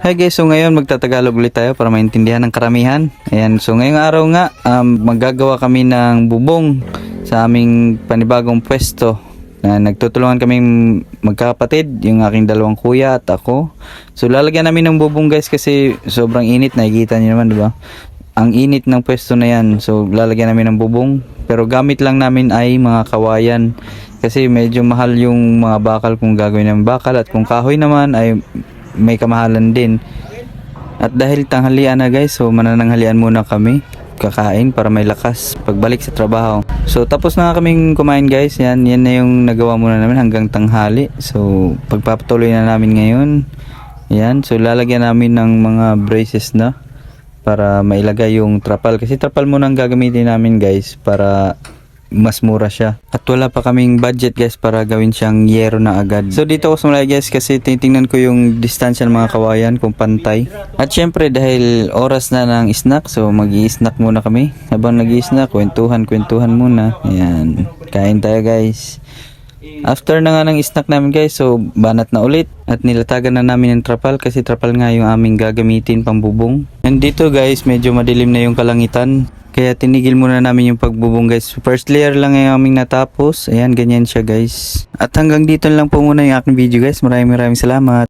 Hi guys, so ngayon magtatagalog ulit tayo para maintindihan ng karamihan. Ayan, so ngayong araw nga, um, maggagawa kami ng bubong sa aming panibagong pwesto. Na nagtutulungan kaming magkakapatid, yung aking dalawang kuya at ako. So lalagyan namin ng bubong guys kasi sobrang init, nakikita niyo naman, di ba? Ang init ng pwesto na yan. So lalagyan namin ng bubong. Pero gamit lang namin ay mga kawayan. Kasi medyo mahal yung mga bakal kung gagawin ng bakal at kung kahoy naman ay may kamahalan din. At dahil tanghalian na guys, so manananghalian muna kami kakain para may lakas pagbalik sa trabaho. So tapos na kaming kumain guys. Yan, yan na yung nagawa muna namin hanggang tanghali. So pagpapatuloy na namin ngayon. Yan, so lalagyan namin ng mga braces na para mailagay yung trapal. Kasi trapal muna ang gagamitin namin guys para mas mura siya. At wala pa kaming budget guys para gawin siyang yero na agad. So dito ako sumulay guys kasi titingnan ko yung distansya ng mga kawayan kung pantay. At syempre dahil oras na ng snack so mag snack muna kami. Habang nag snack kwentuhan kwentuhan muna. Ayan. Kain tayo guys. After na nga ng snack namin guys, so banat na ulit at nilatagan na namin ng trapal kasi trapal nga yung aming gagamitin pambubong. And dito guys, medyo madilim na yung kalangitan. Kaya tinigil muna namin yung pagbubong guys. First layer lang yung aming natapos. Ayan, ganyan siya guys. At hanggang dito lang po muna yung aking video guys. Maraming maraming salamat.